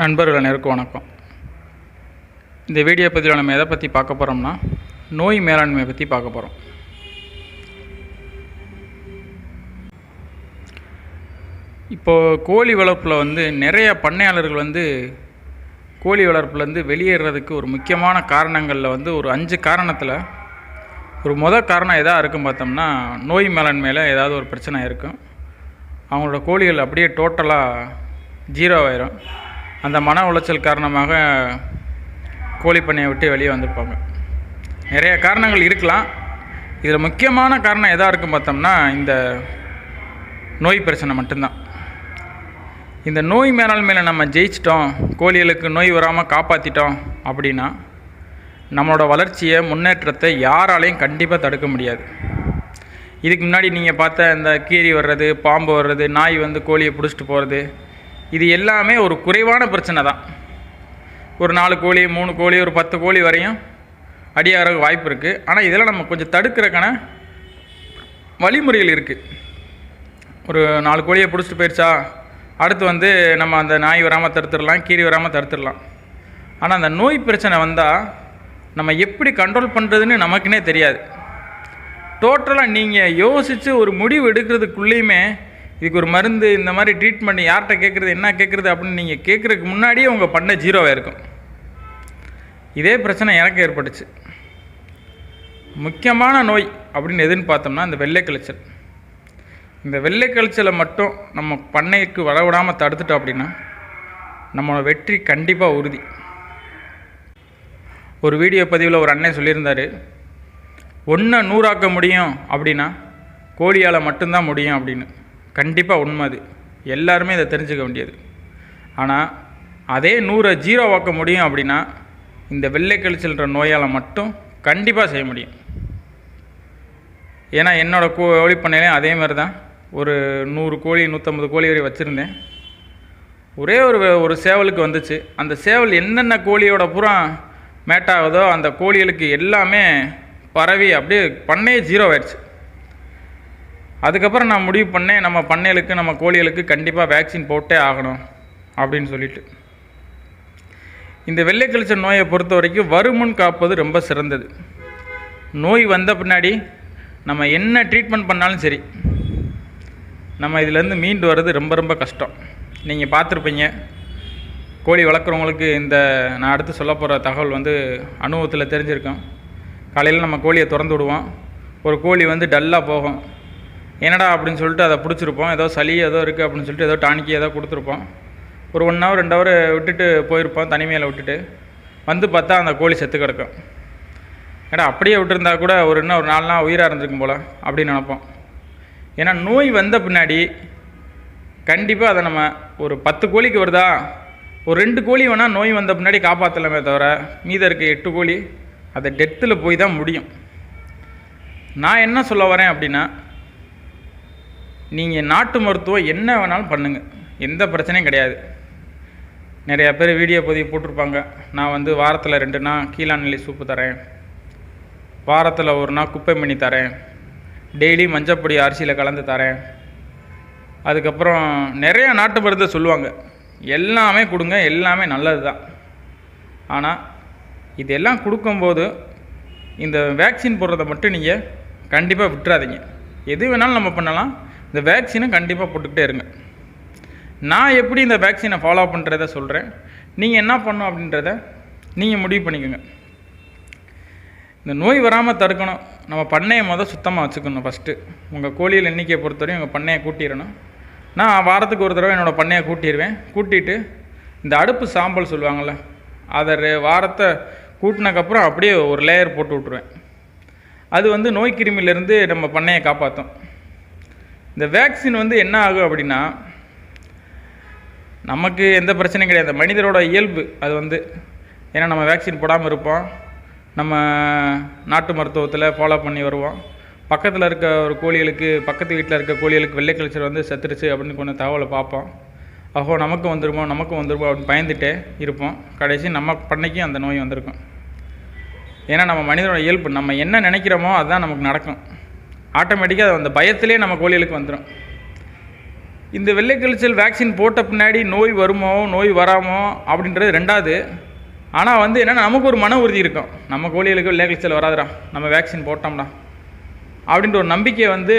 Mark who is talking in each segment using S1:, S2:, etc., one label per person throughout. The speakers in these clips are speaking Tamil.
S1: நண்பர்கள் அனைவருக்கும் வணக்கம். இந்த வீடியோ பதிவில் நம்ம எதை பற்றி பார்க்க போகிறோம்னா நோய் மேலாண்மையை பற்றி பார்க்க போகிறோம் இப்போது கோழி வளர்ப்பில் வந்து நிறைய பண்ணையாளர்கள் வந்து கோழி வளர்ப்புலேருந்து வெளியேறதுக்கு ஒரு முக்கியமான காரணங்களில் வந்து ஒரு அஞ்சு காரணத்தில் ஒரு மொதல் காரணம் எதாக இருக்கும் பார்த்தோம்னா நோய் மேலாண்மையில் ஏதாவது ஒரு பிரச்சனை இருக்கும். அவங்களோட கோழிகள் அப்படியே டோட்டலாக ஜீரோ ஆயிரும். அந்த மன உளைச்சல் காரணமாக கோழி பண்ணையை விட்டு வெளியே வந்திருப்பாங்க. நிறைய காரணங்கள் இருக்கலாம். இதில் முக்கியமான காரணம் எதாக இருக்கும் பார்த்தோம்னா இந்த நோய் பிரச்சனை மட்டும்தான். இந்த நோய் மேலாண்மையில் நம்ம ஜெயிச்சிட்டோம் கோழிகளுக்கு நோய் வராமல் காப்பாற்றிட்டோம் அப்படின்னா நம்மளோட வளர்ச்சியை முன்னேற்றத்தை யாராலையும் கண்டிப்பாக தடுக்க முடியாது. இதுக்கு முன்னாடி நீங்கள் பார்த்த இந்த கீரி வர்றது பாம்பு வர்றது நாய் வந்து கோழியை பிடிச்சிட்டு போகிறது இது எல்லாமே ஒரு குறைவான பிரச்சனை தான். ஒரு நாலு கோழி மூணு கோழி ஒரு பத்து கோழி வரையும் அடியாகிற வாய்ப்பு இருக்குது ஆனால் இதெல்லாம் நம்ம கொஞ்சம் தடுக்கிறக்கான வழிமுறைகள் இருக்குது ஒரு நாலு கோழியை பிடிச்சிட்டு போயிடுச்சா அடுத்து வந்து நம்ம அந்த நாய் வராமல் தடுத்துடலாம் கீரி வராமல் தடுத்துடலாம். ஆனால் அந்த நோய் பிரச்சனை வந்தால் நம்ம எப்படி கண்ட்ரோல் பண்ணுறதுன்னு நமக்குன்னே தெரியாது. டோட்டலாக நீங்கள் யோசித்து ஒரு முடிவு எடுக்கிறதுக்குள்ளேயுமே இதுக்கு ஒரு மருந்து இந்த மாதிரி ட்ரீட்மெண்ட் யார்கிட்ட கேட்குறது என்ன கேட்குறது அப்படின்னு நீங்கள் கேட்குறதுக்கு முன்னாடியே உங்கள் பண்ண ஜீரோவாக இருக்கும். இதே பிரச்சனை எனக்கு ஏற்பட்டுச்சு. முக்கியமான நோய் அப்படின்னு எதுன்னு பார்த்தோம்னா இந்த வெள்ளை கழிச்சல். இந்த வெள்ளை கழிச்சலை மட்டும் நம்ம பண்ணைக்கு வரவிடாமல் தடுத்துட்டோம் அப்படின்னா நம்மளோட வெற்றி கண்டிப்பாக உறுதி. ஒரு வீடியோ பதிவில் ஒரு அண்ணன் சொல்லியிருந்தார் ஒன்றை நூறாக்க முடியும் அப்படின்னா கோழியால் மட்டும்தான் முடியும் அப்படின்னு. கண்டிப்பாக உண்மை அது. எல்லாருமே இதை தெரிஞ்சுக்க வேண்டியது. ஆனால் அதே நூறை ஜீரோ வாக்க முடியும் அப்படின்னா இந்த வெள்ளை கழிச்சல்ன்ற நோயால் மட்டும் கண்டிப்பாக செய்ய முடியும். ஏன்னா என்னோடய கோழி பண்ணையிலையும் அதே மாதிரி தான் ஒரு நூறு கோழி நூற்றம்பது கோழி வரை வச்சுருந்தேன். ஒரே ஒரு ஒரு சேவலுக்கு வந்துச்சு. அந்த சேவல் என்னென்ன கோழியோட பூரா மேட்டாகுதோ அந்த கோழிகளுக்கு எல்லாமே பரவி அப்படியே பண்ணையே ஜீரோ ஆயிடுச்சு அதுக்கப்புறம் நான் முடிவு பண்ணேன் நம்ம பண்ணைகளுக்கு நம்ம கோழிகளுக்கு கண்டிப்பாக வேக்சின் போட்டே ஆகணும் அப்படின்னு சொல்லிட்டு. இந்த வெள்ளை கழிச்சல் நோயை பொறுத்த வரைக்கும் வருமுன் காப்பது ரொம்ப சிறந்தது. நோய் வந்த பின்னாடி நம்ம என்ன ட்ரீட்மெண்ட் பண்ணாலும் சரி நம்ம இதிலேருந்து மீண்டு வர்றது ரொம்ப ரொம்ப கஷ்டம். நீங்கள் பார்த்துருப்பீங்க கோழி வளர்க்குறவங்களுக்கு இந்த நான் அடுத்து சொல்ல போகிற தகவல் வந்து அனுபவத்தில் தெரிஞ்சிருக்கோம். காலையில் நம்ம கோழியை திறந்து விடுவோம். ஒரு கோழி வந்து டல்லாக போகும். என்னடா அப்படின்னு சொல்லிட்டு அதை பிடிச்சிருப்போம். ஏதோ சளி ஏதோ இருக்குது அப்படின்னு சொல்லிட்டு ஏதோ டானிக்கி ஏதோ கொடுத்துருப்போம். ஒரு ஒன் ஹவர் ரெண்டு ஹவர் விட்டுட்டு போயிருப்போம் தனிமையில் விட்டுட்டு. வந்து பார்த்தா அந்த கோழி செத்து கிடக்கும். ஏடா அப்படியே விட்டுருந்தா கூட ஒரு இன்னும் ஒரு நாலு நாள் உயிராக இருந்திருக்கும் போல் அப்படின்னு நினப்போம். ஏன்னா நோய் வந்த பின்னாடி கண்டிப்பாக அதை நம்ம ஒரு பத்து கோழிக்கு வருதா? ஒரு ரெண்டு கோழி வேணால் நோய் வந்த பின்னாடி காப்பாற்றலாமே தவிர மீதம் இருக்க எட்டு கோழி அதை டெத்தில் போய் தான் முடியும். நான் என்ன சொல்ல வரேன் அப்படின்னா நீங்கள் நாட்டு மருத்துவம் என்ன வேணாலும் பண்ணுங்கள் எந்த பிரச்சனையும் கிடையாது. நிறையா பேர் வீடியோ பதிவு போட்டிருப்பாங்க. நான் வந்து வாரத்தில் ரெண்டு நாள் கீழாநெல்லி சூப்பு தரேன். வாரத்தில் ஒரு நாள் குப்பை மணி தரேன். டெய்லி மஞ்சப்பொடி அரிசியில் கலந்து தரேன். அதுக்கப்புறம் நிறையா நாட்டு மருந்து சொல்லுவாங்க. எல்லாமே கொடுங்க எல்லாமே நல்லது தான் ஆனால் இதெல்லாம் கொடுக்கும்போது இந்த வேக்சின் போடுறத மட்டும் நீங்கள் கண்டிப்பாக விட்டுறாதீங்க. எது வேணாலும் நம்ம பண்ணலாம். இந்த வேக்சினை கண்டிப்பாக போட்டுக்கிட்டே இருங்க. நான் எப்படி இந்த வேக்சினை ஃபாலோ பண்ணுறத சொல்கிறேன் நீங்கள் என்ன பண்ணும் அப்படின்றத நீங்கள் முடிவு பண்ணிக்கோங்க. இந்த நோய் வராமல் தடுக்கணும். நம்ம பண்ணையை மொதல் சுத்தமாக வச்சுக்கணும் ஃபஸ்ட்டு உங்கள் கோழியில் எண்ணிக்கையை பொறுத்தவரையும் உங்கள் பண்ணையை கூட்டிடணும். நான் வாரத்துக்கு ஒரு தடவை என்னோடய பண்ணையை கூட்டிடுவேன். கூட்டிட்டு இந்த அடுப்பு சாம்பல் சொல்லுவாங்கள்ல அதை வாரத்தை கூட்டினக்கப்புறம் அப்படியே ஒரு லேயர் போட்டு விட்ருவேன் அது வந்து நோய் கிருமியிலேருந்து நம்ம பண்ணையை காப்பாற்றும் இந்த வேக்சின் வந்து என்ன ஆகும் அப்படின்னா நமக்கு எந்த பிரச்சனையும் கிடையாது. மனிதரோட இயல்பு அது வந்து ஏன்னா நம்ம வேக்சின் போடாமல் இருப்போம். நம்ம நாட்டு மருத்துவத்தில் ஃபாலோ பண்ணி வருவோம். பக்கத்தில் இருக்க ஒரு கோழிகளுக்கு பக்கத்து வீட்டில் இருக்க கோழிகளுக்கு வெள்ளை கழிச்சல் வந்து செத்துருச்சு அப்படின்னு கொஞ்சம் தகவலை பார்ப்போம். அஹோ நமக்கு வந்துருமோ நமக்கு வந்துருமோ அப்படின்னு பயந்துகிட்டே இருப்போம். கடைசி நம்ம பண்ணைக்கும் அந்த நோய் வந்திருக்கும். ஏன்னா நம்ம மனிதனோட இயல்பு நம்ம என்ன நினைக்கிறோமோ அதுதான் நமக்கு நடக்கும். ஆட்டோமேட்டிக்காக அந்த பயத்திலே நம்ம கோழிகளுக்கு வந்துடும் இந்த வெள்ளைக்கழிச்சல் வேக்சின் போட்ட பின்னாடி நோய் வருமோ நோய் வராமோ அப்படின்றது ரெண்டாவது. ஆனால் வந்து என்னென்னா நமக்கு ஒரு மன உறுதி இருக்கும். நம்ம கோழிகளுக்கு வெள்ளைக்கழிச்சல் வராதுடா நம்ம வேக்சின் போட்டோம்டா அப்படின்ற ஒரு நம்பிக்கை வந்து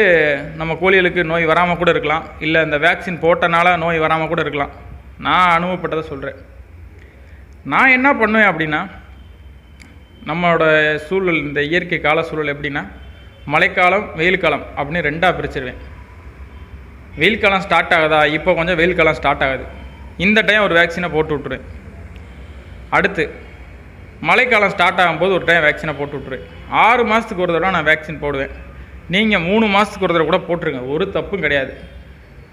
S1: நம்ம கோழிகளுக்கு நோய் வராமல் கூட இருக்கலாம். இல்லை இந்த வேக்சின் போட்டனால நோய் வராமல் கூட இருக்கலாம். நான் அனுபவப்பட்டதை சொல்கிறேன் நான் என்ன பண்ணுவேன் அப்படின்னா நம்மளோட சூழல் இந்த இயற்கை கால சூழல் எப்படின்னா மழைக்காலம் வெயில் காலம் அப்படின்னு ரெண்டாக பிரிச்சிருவேன். வெயில் காலம் ஸ்டார்ட் ஆகுதா? இப்போ கொஞ்சம் வெயில் காலம் ஸ்டார்ட் ஆகுது. இந்த டைம் ஒரு வேக்சினை போட்டு விட்ரு அடுத்து மழைக்காலம் ஸ்டார்ட் ஆகும்போது ஒரு டைம் வேக்சினை போட்டு விட்ரு ஆறு மாதத்துக்கு ஒரு தடவை நான் வேக்சின் போடுவேன். நீங்கள் மூணு மாதத்துக்கு ஒரு தடவை கூட போட்டுருங்க. ஒரு தப்பும் கிடையாது.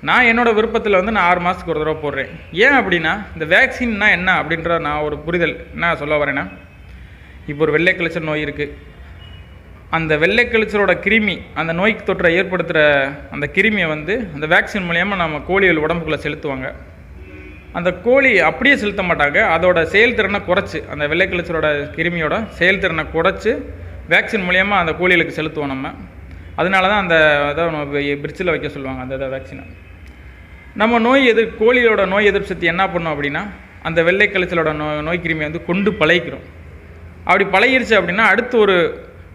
S1: நான் என்னோடய விருப்பத்தில் வந்து நான் ஆறு மாதத்துக்கு ஒரு தடவை போடுறேன். ஏன் அப்படின்னா இந்த வேக்சின்னா என்ன அப்படின்ற நான் ஒரு புரிதல் என்ன சொல்ல வரேன்னா இப்போ ஒரு வெள்ளை கழிச்சல் நோய் இருக்குது அந்த வெள்ளை கழிச்சலோட கிருமி அந்த நோய்க்கு தொற்றை ஏற்படுத்துகிற அந்த கிருமியை வந்து அந்த வேக்சின் மூலியமாக நம்ம கோழிகள் உடம்புக்குள்ளே செலுத்துவாங்க. அந்த கோழி அப்படியே செலுத்த மாட்டாங்க. அதோட செயல்திறனை குறைச்சி அந்த வெள்ளை கழிச்சலோட கிருமியோட செயல்திறனை குறைச்சி வேக்சின் மூலியமாக அந்த கோழிகளுக்கு செலுத்துவோம் நம்ம. அதனால தான் அந்த இதை பிரிட்ஜில் வைக்க சொல்லுவாங்க அந்த இதை வேக்சினை நம்ம நோய் எதிர் கோழியோட நோய் எதிர்ப்பு சக்தி என்ன பண்ணோம் அப்படின்னா அந்த வெள்ளை கழிச்சலோட நோய் நோய் கிருமியை வந்து கொண்டு பழகிக்கிறோம். அப்படி பழகிருச்சு அப்படின்னா அடுத்து ஒரு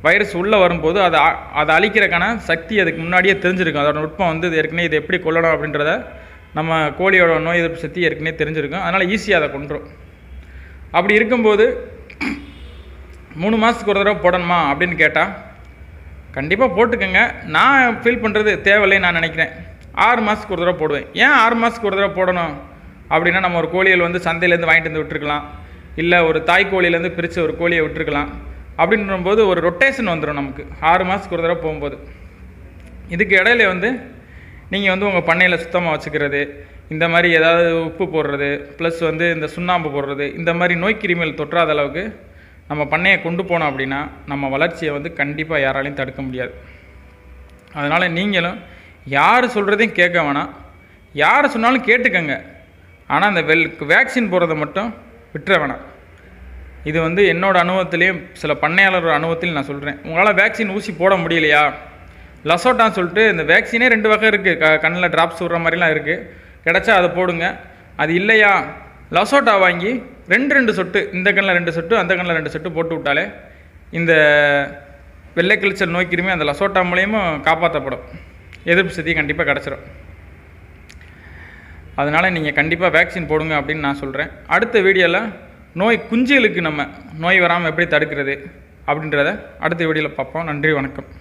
S1: வைரஸ் உள்ளே வரும்போது அதை அதை அழிக்கிறக்கான சக்தி அதுக்கு முன்னாடியே தெரிஞ்சிருக்கும். அதோட நுட்பம் வந்து இது ஏற்கனவே இதை எப்படி கொல்லணும் அப்படின்றத நம்ம கோழியோட நோய் எதிர்ப்பு சக்தி ஏற்கனவே தெரிஞ்சிருக்கும். அதனால் ஈஸியாக அதை கொண்டுரும் அப்படி இருக்கும்போது மூணு மாதத்துக்கு ஒரு தடவை போடணுமா அப்படின்னு கேட்டால் கண்டிப்பாக போட்டுக்கோங்க. நான் ஃபீல் பண்ணுறது தேவையில்லைன்னு நான் நினைக்கிறேன். ஆறு மாதத்துக்கு ஒரு தடவை போடுவேன். ஏன் ஆறு மாதத்துக்கு ஒரு தடவை போடணும்? அப்படின்னா நம்ம ஒரு கோழிகள் வந்து சந்தையிலேருந்து வாங்கிட்டு வந்து விட்டுருக்கலாம். இல்லை ஒரு தாய் கோழியிலேருந்து பிரித்து ஒரு கோழியை விட்டுருக்கலாம். அப்படின்னும்போது ஒரு ரொட்டேஷன் வந்துடும் நமக்கு. ஆறு மாதத்துக்கு ஒரு தடவை போகும்போது. இதுக்கு இடையில வந்து நீங்கள் வந்து உங்கள் பண்ணையில் சுத்தமாக வச்சுக்கிறது இந்த மாதிரி ஏதாவது உப்பு போடுறது ப்ளஸ் வந்து இந்த சுண்ணாம்பு போடுறது இந்த மாதிரி நோய் கிருமிகள் தொற்றாத அளவுக்கு நம்ம பண்ணையை கொண்டு போனோம் அப்படின்னா நம்ம வளர்ச்சியை வந்து கண்டிப்பாக யாராலையும் தடுக்க முடியாது. அதனால் நீங்களும் யார் சொல்கிறதையும் கேட்க வேணாம். யார் சொன்னாலும் கேட்டுக்கங்க. ஆனால் அந்த வெல் வேக்சின் போடுறத மட்டும் விட்டுற வேணாம். இது வந்து என்னோடய அனுபவத்திலையும் சில பண்ணையாளர் அனுபவத்தில் நான் சொல்கிறேன் உங்களால் வேக்சின் ஊசி போட முடியலையா? லசோட்டான்னு சொல்லிட்டு இந்த வேக்சினே ரெண்டு வகை இருக்குது க கண்ணில் ட்ராப்ஸ் விடுற மாதிரிலாம் இருக்குது கிடச்சா அதை போடுங்க. அது இல்லையா? லசோட்டா வாங்கி ரெண்டு ரெண்டு சொட்டு இந்த கண்ணில் ரெண்டு சொட்டு அந்த கண்ணில் ரெண்டு சொட்டு போட்டு விட்டாலே இந்த வெள்ளை கிழிச்சல் நோய் கிருமி அந்த லசோட்டா மூலியமும் காப்பாற்றப்படும் எதிர்ப்பு சக்தி கண்டிப்பாக கிடச்சிரும். அதனால் நீங்கள் கண்டிப்பாக வேக்சின் போடுங்க அப்படின்னு நான் சொல்கிறேன் அடுத்த வீடியோவில் நோய் குஞ்சுகளுக்கு நம்ம நோய் வராமல் எப்படி தடுக்கிறது அப்படின்றத அடுத்த வீடியோவில் பார்ப்போம். நன்றி வணக்கம்.